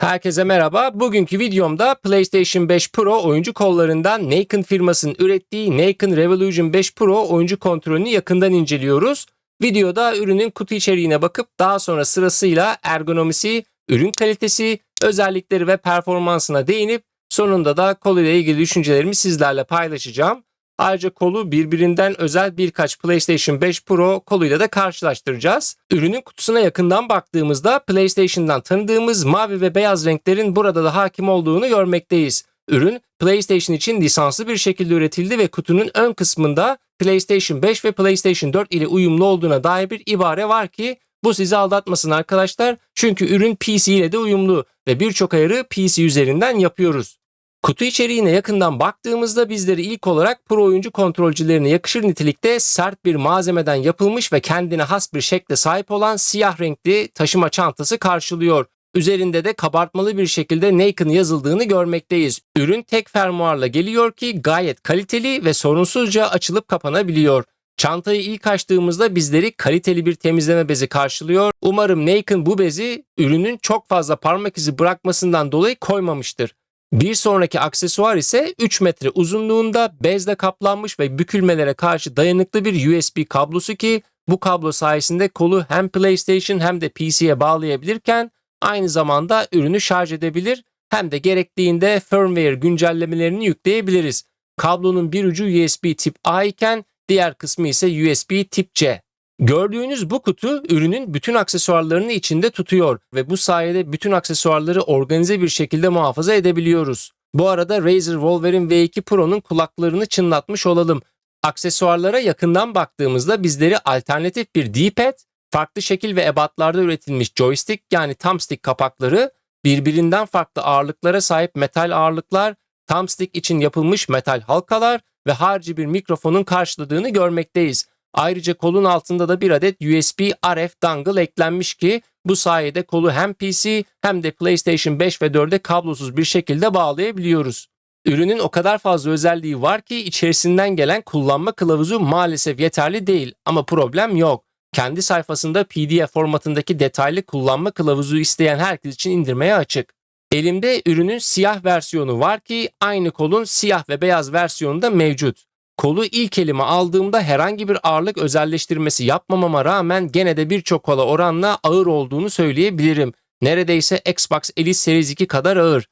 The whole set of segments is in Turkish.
Herkese merhaba. Bugünkü videomda PlayStation 5 Pro oyuncu kollarından Nakon firmasının ürettiği Nakon Revolution 5 Pro oyuncu kontrolünü yakından inceliyoruz. Videoda ürünün kutu içeriğine bakıp daha sonra sırasıyla ergonomisi, ürün kalitesi, özellikleri ve performansına değinip sonunda da kol ile ilgili düşüncelerimi sizlerle paylaşacağım. Ayrıca kolu birbirinden özel birkaç PlayStation 5 Pro koluyla da karşılaştıracağız. Ürünün kutusuna yakından baktığımızda PlayStation'dan tanıdığımız mavi ve beyaz renklerin burada da hakim olduğunu görmekteyiz. Ürün PlayStation için lisanslı bir şekilde üretildi ve kutunun ön kısmında PlayStation 5 ve PlayStation 4 ile uyumlu olduğuna dair bir ibare var ki bu sizi aldatmasın arkadaşlar. Çünkü ürün PC ile de uyumlu ve birçok ayarı PC üzerinden yapıyoruz. Kutu içeriğine yakından baktığımızda bizleri ilk olarak pro oyuncu kontrolcülerine yakışır nitelikte sert bir malzemeden yapılmış ve kendine has bir şekle sahip olan siyah renkli taşıma çantası karşılıyor. Üzerinde de kabartmalı bir şekilde Nakon yazıldığını görmekteyiz. Ürün tek fermuarla geliyor ki gayet kaliteli ve sorunsuzca açılıp kapanabiliyor. Çantayı ilk açtığımızda bizleri kaliteli bir temizleme bezi karşılıyor. Umarım Nakon bu bezi ürünün çok fazla parmak izi bırakmasından dolayı koymamıştır. Bir sonraki aksesuar ise 3 metre uzunluğunda bezle kaplanmış ve bükülmelere karşı dayanıklı bir USB kablosu ki bu kablo sayesinde kolu hem PlayStation hem de PC'ye bağlayabilirken aynı zamanda ürünü şarj edebilir hem de gerektiğinde firmware güncellemelerini yükleyebiliriz. Kablonun bir ucu USB tip A iken diğer kısmı ise USB tip C. Gördüğünüz bu kutu ürünün bütün aksesuarlarını içinde tutuyor ve bu sayede bütün aksesuarları organize bir şekilde muhafaza edebiliyoruz. Bu arada Razer Wolverine V2 Pro'nun kulaklarını çınlatmış olalım. Aksesuarlara yakından baktığımızda bizleri alternatif bir D-pad, farklı şekil ve ebatlarda üretilmiş joystick yani thumbstick kapakları, birbirinden farklı ağırlıklara sahip metal ağırlıklar, thumbstick için yapılmış metal halkalar ve harici bir mikrofonun karşıladığını görmekteyiz. Ayrıca kolun altında da bir adet USB RF dongle eklenmiş ki bu sayede kolu hem PC hem de PlayStation 5 ve 4'e kablosuz bir şekilde bağlayabiliyoruz. Ürünün o kadar fazla özelliği var ki içerisinden gelen kullanma kılavuzu maalesef yeterli değil ama problem yok. Kendi sayfasında PDF formatındaki detaylı kullanma kılavuzu isteyen herkes için indirmeye açık. Elimde ürünün siyah versiyonu var ki aynı kolun siyah ve beyaz versiyonu da mevcut. Kolu ilk elime aldığımda herhangi bir ağırlık özelleştirmesi yapmamama rağmen gene de birçok kola oranla ağır olduğunu söyleyebilirim. Neredeyse Xbox Elite Series 2 kadar ağır.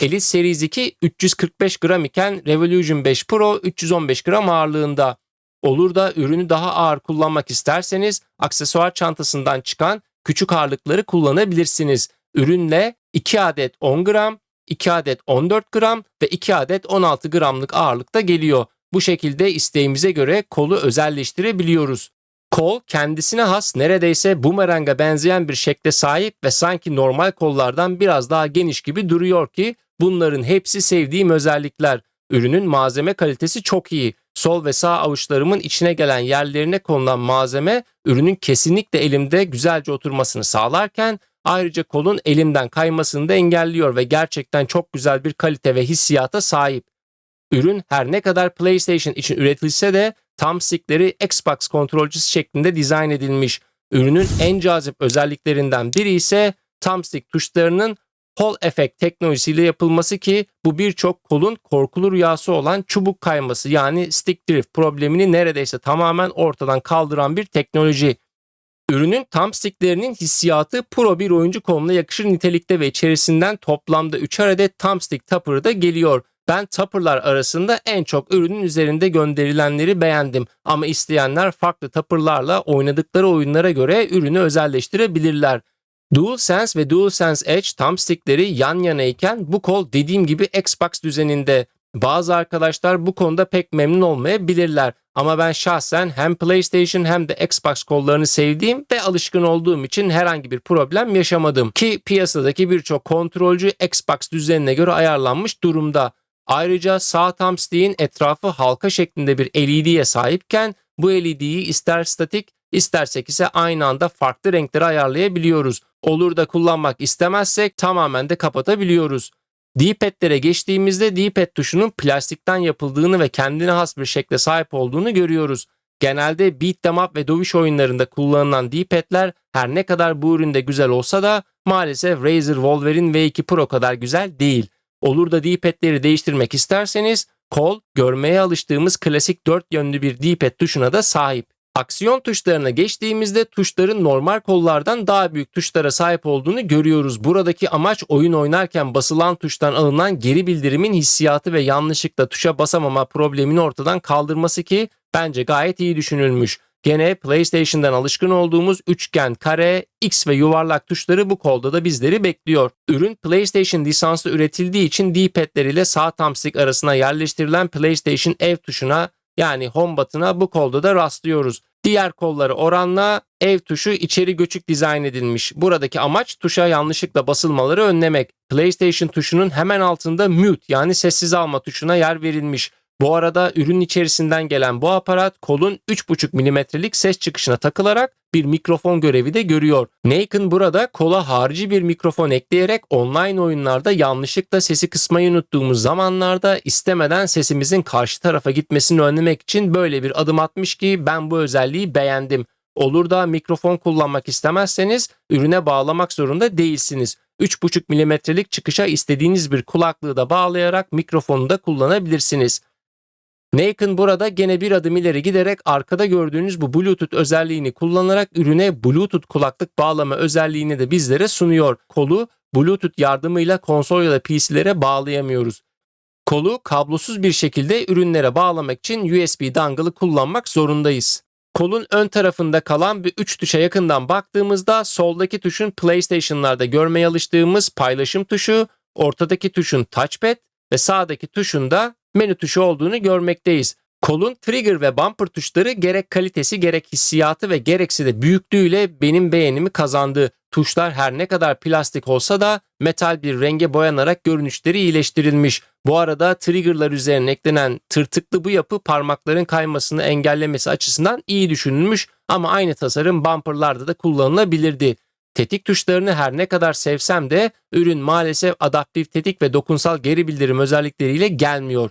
Elite Series 2 345 gram iken Revolution 5 Pro 315 gram ağırlığında. Olur da ürünü daha ağır kullanmak isterseniz aksesuar çantasından çıkan küçük ağırlıkları kullanabilirsiniz. Ürünle 2 adet 10 gram, 2 adet 14 gram ve 2 adet 16 gramlık ağırlıkta geliyor. Bu şekilde isteğimize göre kolu özelleştirebiliyoruz. Kol kendisine has neredeyse bumeranga benzeyen bir şekle sahip ve sanki normal kollardan biraz daha geniş gibi duruyor ki bunların hepsi sevdiğim özellikler. Ürünün malzeme kalitesi çok iyi. Sol ve sağ avuçlarımın içine gelen yerlerine konulan malzeme ürünün kesinlikle elimde güzelce oturmasını sağlarken ayrıca kolun elimden kaymasını da engelliyor ve gerçekten çok güzel bir kalite ve hissiyata sahip. Ürün her ne kadar PlayStation için üretilse de tam stickleri Xbox kontrolcüsü şeklinde dizayn edilmiş. Ürünün en cazip özelliklerinden biri ise thumbstick tuşlarının Hall Effect teknolojisiyle yapılması ki bu birçok kolun korkulu rüyası olan çubuk kayması yani stick drift problemini neredeyse tamamen ortadan kaldıran bir teknoloji. Ürünün thumbsticklerinin hissiyatı pro bir oyuncu koluna yakışır nitelikte ve içerisinden toplamda 3 adet thumbstick tupper'ı da geliyor. Ben tupper'lar arasında en çok ürünün üzerinde gönderilenleri beğendim ama isteyenler farklı tupper'larla oynadıkları oyunlara göre ürünü özelleştirebilirler. DualSense ve DualSense Edge thumbstickleri yan yanayken bu kol dediğim gibi Xbox düzeninde. Bazı arkadaşlar bu konuda pek memnun olmayabilirler ama ben şahsen hem PlayStation hem de Xbox kollarını sevdiğim ve alışkın olduğum için herhangi bir problem yaşamadım ki piyasadaki birçok kontrolcü Xbox düzenine göre ayarlanmış durumda. Ayrıca sağ thumbstick'in etrafı halka şeklinde bir LED'ye sahipken bu LED'yi ister statik istersek ise aynı anda farklı renklere ayarlayabiliyoruz. Olur da kullanmak istemezsek tamamen de kapatabiliyoruz. D-pad'lere geçtiğimizde D-pad tuşunun plastikten yapıldığını ve kendine has bir şekle sahip olduğunu görüyoruz. Genelde beat them up ve dövüş oyunlarında kullanılan D-pad'ler her ne kadar bu üründe güzel olsa da maalesef Razer Wolverine V2 Pro kadar güzel değil. Olur da D-pad'leri değiştirmek isterseniz kol görmeye alıştığımız klasik dört yönlü bir D-pad tuşuna da sahip. Aksiyon tuşlarına geçtiğimizde tuşların normal kollardan daha büyük tuşlara sahip olduğunu görüyoruz. Buradaki amaç oyun oynarken basılan tuştan alınan geri bildirimin hissiyatı ve yanlışlıkla tuşa basamama problemini ortadan kaldırması ki bence gayet iyi düşünülmüş. Gene PlayStation'dan alışkın olduğumuz üçgen, kare, X ve yuvarlak tuşları bu kolda da bizleri bekliyor. Ürün PlayStation lisanslı üretildiği için D-pad'ler ile sağ thumbstick arasına yerleştirilen PlayStation ev tuşuna yani home button'a bu kolda da rastlıyoruz. Diğer kolları oranla ev tuşu içeri göçük dizayn edilmiş. Buradaki amaç tuşa yanlışlıkla basılmaları önlemek. PlayStation tuşunun hemen altında mute yani sessiz alma tuşuna yer verilmiş. Bu arada ürün içerisinden gelen bu aparat kolun 3,5 milimetrelik ses çıkışına takılarak bir mikrofon görevi de görüyor. Nakon burada kola harici bir mikrofon ekleyerek online oyunlarda yanlışlıkla sesi kısmayı unuttuğumuz zamanlarda istemeden sesimizin karşı tarafa gitmesini önlemek için böyle bir adım atmış ki ben bu özelliği beğendim. Olur da mikrofon kullanmak istemezseniz ürüne bağlamak zorunda değilsiniz. 3,5 milimetrelik çıkışa istediğiniz bir kulaklığı da bağlayarak mikrofonu da kullanabilirsiniz. Nakon burada gene bir adım ileri giderek arkada gördüğünüz bu Bluetooth özelliğini kullanarak ürüne Bluetooth kulaklık bağlama özelliğini de bizlere sunuyor. Kolu Bluetooth yardımıyla konsol ya da PC'lere bağlayamıyoruz. Kolu kablosuz bir şekilde ürünlere bağlamak için USB dongle'ı kullanmak zorundayız. Kolun ön tarafında kalan bir 3 tuşa yakından baktığımızda soldaki tuşun PlayStation'larda görmeye alıştığımız paylaşım tuşu, ortadaki tuşun touchpad ve sağdaki tuşun da menü tuşu olduğunu görmekteyiz. Kolun trigger ve bumper tuşları gerek kalitesi gerek hissiyatı ve gerekse de büyüklüğüyle benim beğenimi kazandı. Tuşlar her ne kadar plastik olsa da metal bir renge boyanarak görünüşleri iyileştirilmiş. Bu arada triggerlar üzerine eklenen tırtıklı bu yapı parmakların kaymasını engellemesi açısından iyi düşünülmüş ama aynı tasarım bumperlarda da kullanılabilirdi. Tetik tuşlarını her ne kadar sevsem de ürün maalesef adaptif tetik ve dokunsal geri bildirim özellikleriyle gelmiyor.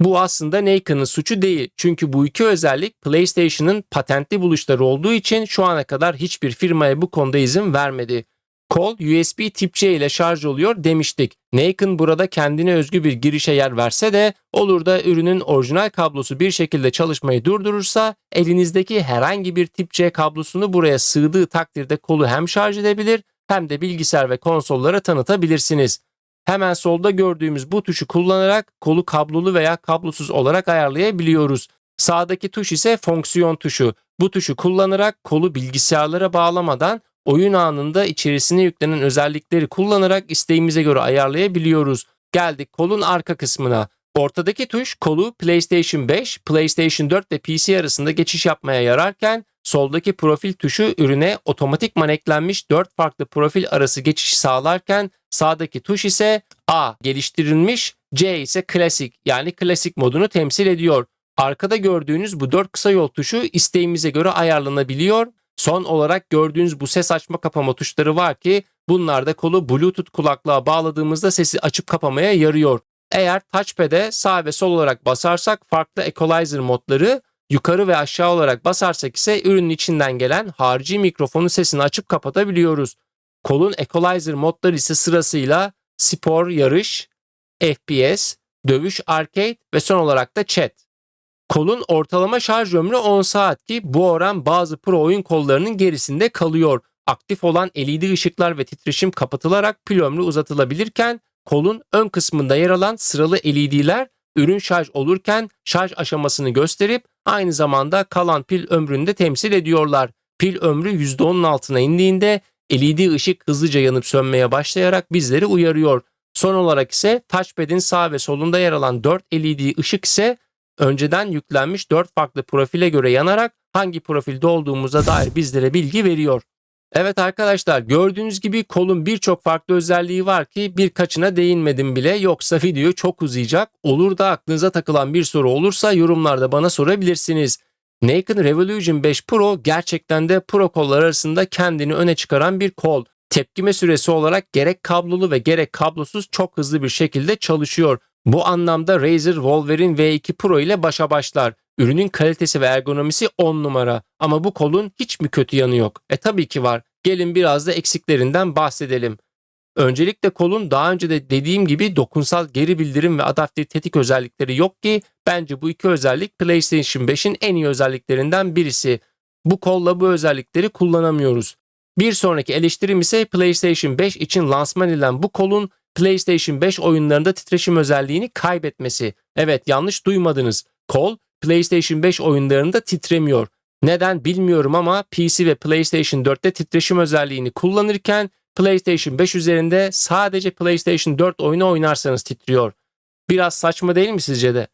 Bu aslında Nakon'ın suçu değil. Çünkü bu iki özellik PlayStation'ın patentli buluşları olduğu için şu ana kadar hiçbir firmaya bu konuda izin vermedi. Kol USB tip C ile şarj oluyor demiştik. Nakon burada kendine özgü bir girişe yer verse de olur da ürünün orijinal kablosu bir şekilde çalışmayı durdurursa elinizdeki herhangi bir tip C kablosunu buraya sığdığı takdirde kolu hem şarj edebilir hem de bilgisayar ve konsollara tanıtabilirsiniz. Hemen solda gördüğümüz bu tuşu kullanarak kolu kablolu veya kablosuz olarak ayarlayabiliyoruz. Sağdaki tuş ise fonksiyon tuşu. Bu tuşu kullanarak kolu bilgisayarlara bağlamadan oyun anında içerisine yüklenen özellikleri kullanarak isteğimize göre ayarlayabiliyoruz. Geldik kolun arka kısmına. Ortadaki tuş kolu PlayStation 5, PlayStation 4 ve PC arasında geçiş yapmaya yararken soldaki profil tuşu ürüne otomatikman eklenmiş 4 farklı profil arası geçiş sağlarken sağdaki tuş ise A geliştirilmiş, C ise klasik yani klasik modunu temsil ediyor. Arkada gördüğünüz bu 4 kısa yol tuşu isteğimize göre ayarlanabiliyor. Son olarak gördüğünüz bu ses açma kapama tuşları var ki bunlar da kolu Bluetooth kulaklığa bağladığımızda sesi açıp kapamaya yarıyor. Eğer touchpad'e sağ ve sol olarak basarsak farklı equalizer modları yukarı ve aşağı olarak basarsak ise ürünün içinden gelen harici mikrofonun sesini açıp kapatabiliyoruz. Kolun equalizer modları ise sırasıyla spor, yarış, FPS, dövüş, arcade ve son olarak da chat. Kolun ortalama şarj ömrü 10 saat ki bu oran bazı pro oyun kollarının gerisinde kalıyor. Aktif olan LED ışıklar ve titreşim kapatılarak pil ömrü uzatılabilirken kolun ön kısmında yer alan sıralı LED'ler ürün şarj olurken şarj aşamasını gösterip aynı zamanda kalan pil ömrünü de temsil ediyorlar. Pil ömrü %10'un altına indiğinde LED ışık hızlıca yanıp sönmeye başlayarak bizleri uyarıyor. Son olarak ise touchpad'in sağ ve solunda yer alan 4 LED ışık ise önceden yüklenmiş 4 farklı profile göre yanarak hangi profilde olduğumuza dair bizlere bilgi veriyor. Evet arkadaşlar gördüğünüz gibi kolun birçok farklı özelliği var ki birkaçına değinmedim bile yoksa video çok uzayacak. Olur da aklınıza takılan bir soru olursa yorumlarda bana sorabilirsiniz. Naked Revolution 5 Pro gerçekten de Pro kollar arasında kendini öne çıkaran bir kol. Tepkime süresi olarak gerek kablolu ve gerek kablosuz çok hızlı bir şekilde çalışıyor. Bu anlamda Razer Wolverine V2 Pro ile başa başlar. Ürünün kalitesi ve ergonomisi 10 numara ama bu kolun hiç mi kötü yanı yok? E tabii ki var. Gelin biraz da eksiklerinden bahsedelim. Öncelikle kolun daha önce de dediğim gibi dokunsal geri bildirim ve adaptif tetik özellikleri yok ki bence bu iki özellik PlayStation 5'in en iyi özelliklerinden birisi. Bu kolla bu özellikleri kullanamıyoruz. Bir sonraki eleştirim ise PlayStation 5 için lansman edilen bu kolun PlayStation 5 oyunlarında titreşim özelliğini kaybetmesi. Evet yanlış duymadınız. Kol PlayStation 5 oyunlarında titremiyor. Neden bilmiyorum ama PC ve PlayStation 4'te titreşim özelliğini kullanırken PlayStation 5 üzerinde sadece PlayStation 4 oyunu oynarsanız titriyor. Biraz saçma değil mi sizce de?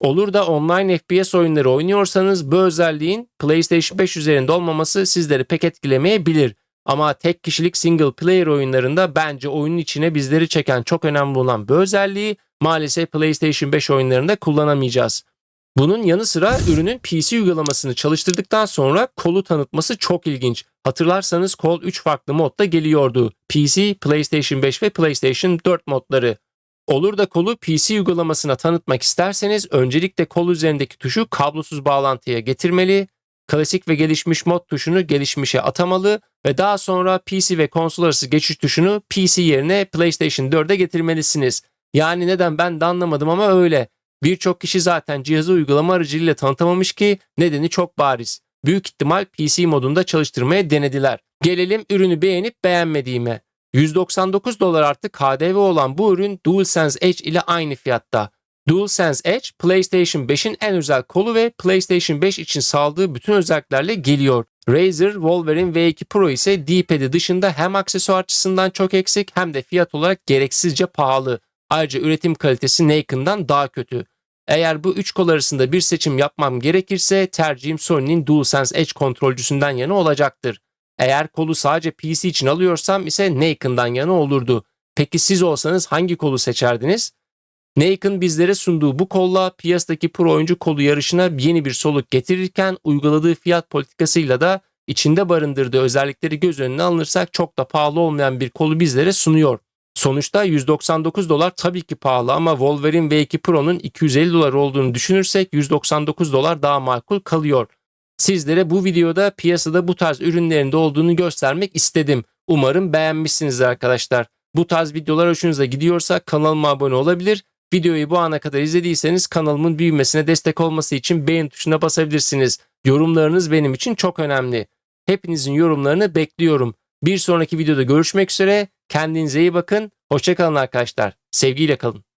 Olur da online FPS oyunları oynuyorsanız bu özelliğin PlayStation 5 üzerinde olmaması sizleri pek etkilemeyebilir. Ama tek kişilik single player oyunlarında bence oyunun içine bizleri çeken çok önemli olan bu özelliği maalesef PlayStation 5 oyunlarında kullanamayacağız. Bunun yanı sıra ürünün PC uygulamasını çalıştırdıktan sonra kolu tanıtması çok ilginç. Hatırlarsanız kol 3 farklı modda geliyordu. PC, PlayStation 5 ve PlayStation 4 modları. Olur da kolu PC uygulamasına tanıtmak isterseniz öncelikle kol üzerindeki tuşu kablosuz bağlantıya getirmeli, klasik ve gelişmiş mod tuşunu gelişmişe atamalı ve daha sonra PC ve konsol arası geçiş tuşunu PC yerine PlayStation 4'e getirmelisiniz. Yani neden ben de anlamadım ama öyle. Birçok kişi zaten cihazı uygulama aracılığıyla tanıtamamış ki nedeni çok bariz. Büyük ihtimal PC modunda çalıştırmaya denediler. Gelelim ürünü beğenip beğenmediğime. 199 dolar artı KDV olan bu ürün DualSense Edge ile aynı fiyatta. DualSense Edge, PlayStation 5'in en özel kolu ve PlayStation 5 için sağladığı bütün özelliklerle geliyor. Razer Wolverine V2 Pro ise D-pad'i dışında hem aksesuar açısından çok eksik hem de fiyat olarak gereksizce pahalı. Ayrıca üretim kalitesi Naken'dan daha kötü. Eğer bu üç kol arasında bir seçim yapmam gerekirse tercihim Sony'nin DualSense Edge kontrolcüsünden yana olacaktır. Eğer kolu sadece PC için alıyorsam ise Naken'dan yana olurdu. Peki siz olsanız hangi kolu seçerdiniz? Naken bizlere sunduğu bu kolla piyasadaki pro oyuncu kolu yarışına yeni bir soluk getirirken uyguladığı fiyat politikasıyla da içinde barındırdığı özellikleri göz önüne alınırsak çok da pahalı olmayan bir kolu bizlere sunuyor. Sonuçta 199 dolar tabii ki pahalı ama Wolverine V2 Pro'nun 250 dolar olduğunu düşünürsek 199 dolar daha makul kalıyor. Sizlere bu videoda piyasada bu tarz ürünlerinde olduğunu göstermek istedim. Umarım beğenmişsinizdir arkadaşlar. Bu tarz videolar hoşunuza gidiyorsa kanalıma abone olabilir. Videoyu bu ana kadar izlediyseniz kanalımın büyümesine destek olması için beğen tuşuna basabilirsiniz. Yorumlarınız benim için çok önemli. Hepinizin yorumlarını bekliyorum. Bir sonraki videoda görüşmek üzere. Kendinize iyi bakın. Hoşçakalın arkadaşlar. Sevgiyle kalın.